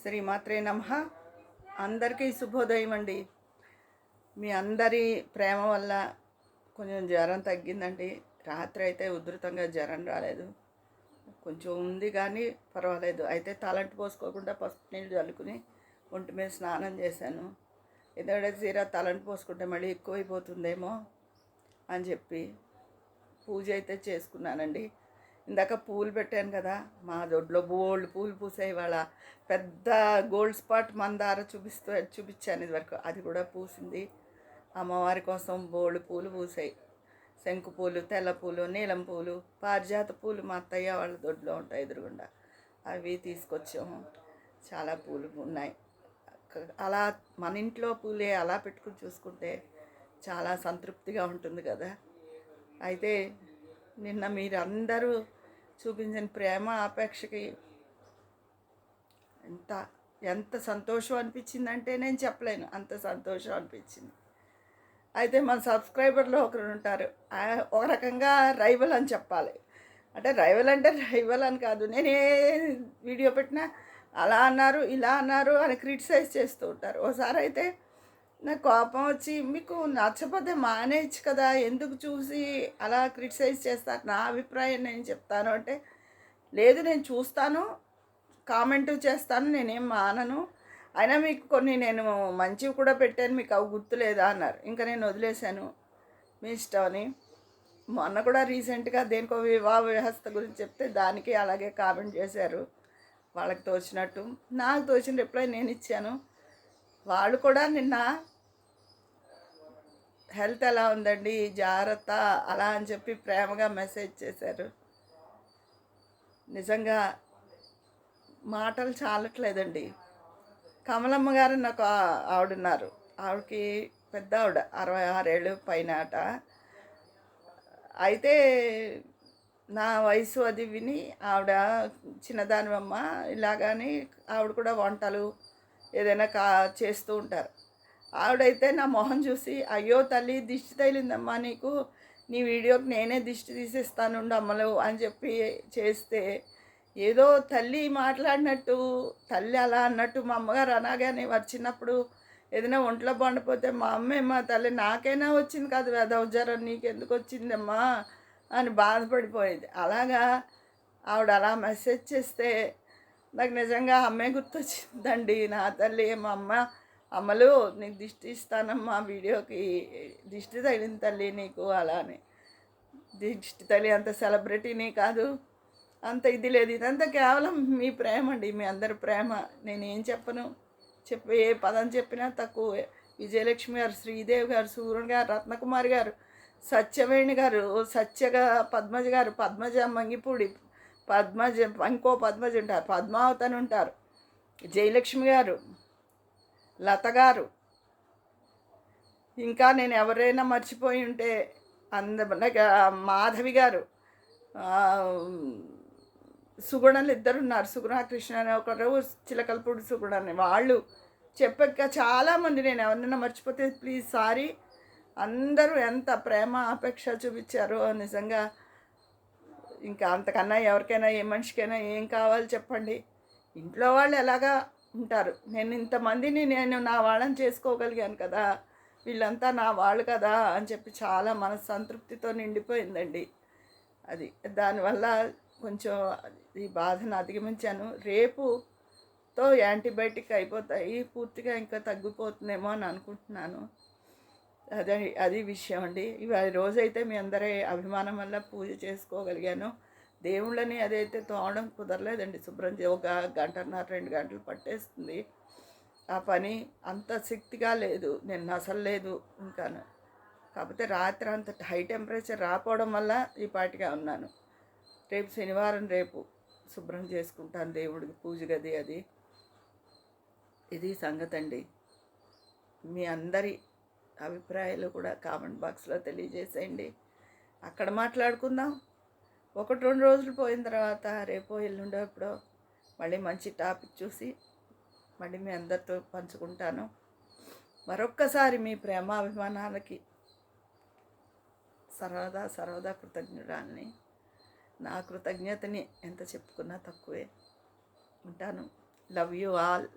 శ్రీమాత్రే నమ. అందరికీ శుభోదయం అండి. మీ అందరి ప్రేమ వల్ల కొంచెం జ్వరం తగ్గిందండి. రాత్రి అయితే ఉధృతంగా జ్వరం రాలేదు. కొంచెం ఉంది కానీ పర్వాలేదు. అయితే తలంటి పోసుకోకుండా పసుపు నీళ్ళు చల్లుకుని ఒంటి మీద స్నానం చేశాను. ఎందుకంటే తీరా తలంటి పోసుకుంటే మళ్ళీ ఎక్కువైపోతుందేమో అని చెప్పి పూజ అయితే చేసుకున్నానండి. ఇందాక పూలు పెట్టాను కదా మా దొడ్లో బోల్డ్ పూలు పూసాయి వాళ్ళ పెద్ద గోల్డ్ స్పాట్ మందార చూపిస్తూ చూపించాను ఇదివరకు. అది కూడా పూసింది. అమ్మవారి కోసం బోల్డ్ పూలు పూసాయి. శంకు పూలు తెల్ల పూలు నీలం పూలు పారిజాత పూలు మా అత్తయ్య వాళ్ళ దొడ్లో ఉంటాయి ఎదురుగుండా. అవి తీసుకొచ్చాము. చాలా పూలు ఉన్నాయి. అలా మన ఇంట్లో పూలే అలా పెట్టుకుని చూసుకుంటే చాలా సంతృప్తిగా ఉంటుంది కదా. అయితే నిన్న మీరందరూ చూపించిన ప్రేమ ఆపేక్షకి ఎంత ఎంత సంతోషం అనిపించిందంటే నేను చెప్పలేను. అంత సంతోషం అనిపించింది. అయితే మన సబ్స్క్రైబర్లో ఒకరు ఉంటారు. ఒక రకంగా రైవల్ అని చెప్పాలి. అంటే రైవల్ అంటే రైవల్ అని కాదు. నేను ఏ వీడియో పెట్టినా అలా అన్నారు ఇలా అన్నారు అని క్రిటిసైజ్ చేస్తూ ఉంటారు. ఒకసారి అయితే నాకు కోపం వచ్చి మీకు నచ్చకపోతే మానేయచ్చు కదా ఎందుకు చూసి అలా క్రిటిసైజ్ చేస్తారు? నా అభిప్రాయం నేను చెప్తాను. అంటే లేదు నేను చూస్తాను కామెంట్ చేస్తాను నేనేం మానను. అయినా మీకు కొన్ని నేను మంచివి కూడా పెట్టాను మీకు అవి గుర్తులేదా అన్నారు. ఇంకా నేను వదిలేశాను మీ ఇష్టం అని మొన్న కూడా రీసెంట్గా దేనికో వివాహ వ్యవస్థ గురించి చెప్తే దానికి అలాగే కామెంట్ చేశారు. వాళ్ళకి తోచినట్టు. నాకు తోచిన రిప్లై నేను ఇచ్చాను. వాళ్ళు కూడా నిన్న హెల్త్ ఎలా ఉందండి జాగ్రత్త అలా అని చెప్పి ప్రేమగా మెసేజ్ చేశారు. నిజంగా మాటలు చాలట్లేదండి. కమలమ్మ గారు నాకు ఆ- ఆవిడున్నారు. ఆవిడకి పెద్ద ఆవిడ అరవై ఆరేళ్ళు పైన ఆట అయితే నా వయసు అది విని ఆవిడ చిన్నదానివమ్మ ఇలాగని ఆవిడ కూడా వంటలు ఏదైనా కా చేస్తూ ఉంటారు. ఆవిడైతే నా మొహం చూసి అయ్యో తల్లి దిష్టి తగిలిందమ్మా నీకు. నీ వీడియోకి నేనే దిష్టి తీసేస్తాను అమ్మలు అని చెప్పి చేస్తే ఏదో తల్లి మాట్లాడినట్టు తల్లి అలా అన్నట్టు మా అమ్మగారు అనగానే వచ్చినప్పుడు ఏదైనా ఒంట్లో పండిపోతే మా అమ్మే మా తల్లి నాకైనా వచ్చింది కాదు వేదవ జ్వరం నీకెందుకు వచ్చిందమ్మా అని బాధపడిపోయేది. అలాగా ఆవిడ అలా మెసేజ్ చేస్తే నాకు నిజంగా అమ్మే గుర్తొచ్చిందండి. నా తల్లి మా అమ్మ అమ్మలు నీకు దిష్టి ఇస్తానమ్మా వీడియోకి దిష్టి తగిలింది తల్లి నీకు అలా అని. దిష్టి తల్లి అంత సెలబ్రిటీని కాదు అంత ఇది లేదు. ఇదంతా కేవలం మీ ప్రేమ అండి మీ అందరి ప్రేమ. నేనేం చెప్పను? చెప్పే ఏ పదం చెప్పినా తక్కువే. విజయలక్ష్మి గారు శ్రీదేవి గారు సూర్యుని గారు రత్నకుమారి గారు సత్యవేణి గారు సత్యగా పద్మజ గారు పద్మజ మంగిపూడి పద్మజ ఇంకో పద్మజ ఉంటారు. పద్మావతి అని ఉంటారు. జయలక్ష్మి గారు లత గారు. ఇంకా నేను ఎవరైనా మర్చిపోయి ఉంటే అంద మాధవి గారు సుగుణలు ఇద్దరు ఉన్నారు సుగుణ కృష్ణ అని ఒకరు చిలకలపూడి సుగుణ అని వాళ్ళు చెప్పక చాలామంది నేను ఎవరినైనా మర్చిపోతే ప్లీజ్ సారీ. అందరూ ఎంత ప్రేమ అపేక్ష చూపించారో నిజంగా ఇంకా అంతకన్నా ఎవరికైనా ఏ మనిషికైనా ఏం కావాలి చెప్పండి. ఇంట్లో వాళ్ళు ఎలాగా ఉంటారు? నేను ఇంతమందిని నేను నా వాళ్ళని చేసుకోగలిగాను కదా వీళ్ళంతా నా వాళ్ళు కదా అని చెప్పి చాలా మన సంతృప్తితో నిండిపోయిందండి. అది దానివల్ల కొంచెం ఈ బాధను అధిగమించాను. రేపుతో యాంటీబయాటిక్ అయిపోతాయి పూర్తిగా ఇంకా తగ్గిపోతుందేమో అని అనుకుంటున్నాను. అదే అది విషయం అండి. ఇవాళ రోజైతే మీ అందరి అభిమానం వల్ల పూజ చేసుకోగలిగాను. దేవుళ్ళని అదైతే తోవడం కుదరలేదండి. శుభ్రం చే ఒక గంటన్నర రెండు గంటలు పట్టేస్తుంది. ఆ పని అంత శక్తిగా లేదు. నిన్న అసలు లేదు ఇంకాను. కాకపోతే రాత్రి అంత హై టెంపరేచర్ రాకపోవడం వల్ల ఈ పాటిగా ఉన్నాను. రేపు శనివారం రేపు శుభ్రం చేసుకుంటాను దేవుడికి పూజ గది అది. ఇది సంగతి అండి మీ అందరి అభిప్రాయాలు కూడా కామెంట్ బాక్స్లో తెలియజేసేయండి. అక్కడ మాట్లాడుకుందాం. ఒకటి రెండు రోజులు పోయిన తర్వాత రేపో ఎల్లుండో ఎప్పుడో మళ్ళీ మంచి టాపిక్ చూసి మళ్ళీ మీ అందరితో పంచుకుంటాను. మరొక్కసారి మీ ప్రేమ అభిమానాలకి సర్వదా సర్వదా కృతజ్ఞురాల్ని నా కృతజ్ఞతని ఎంత చెప్పుకున్నా తక్కువే. ఉంటాను. లవ్ యూ ఆల్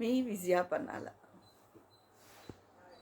మీ విజయాపన్నాల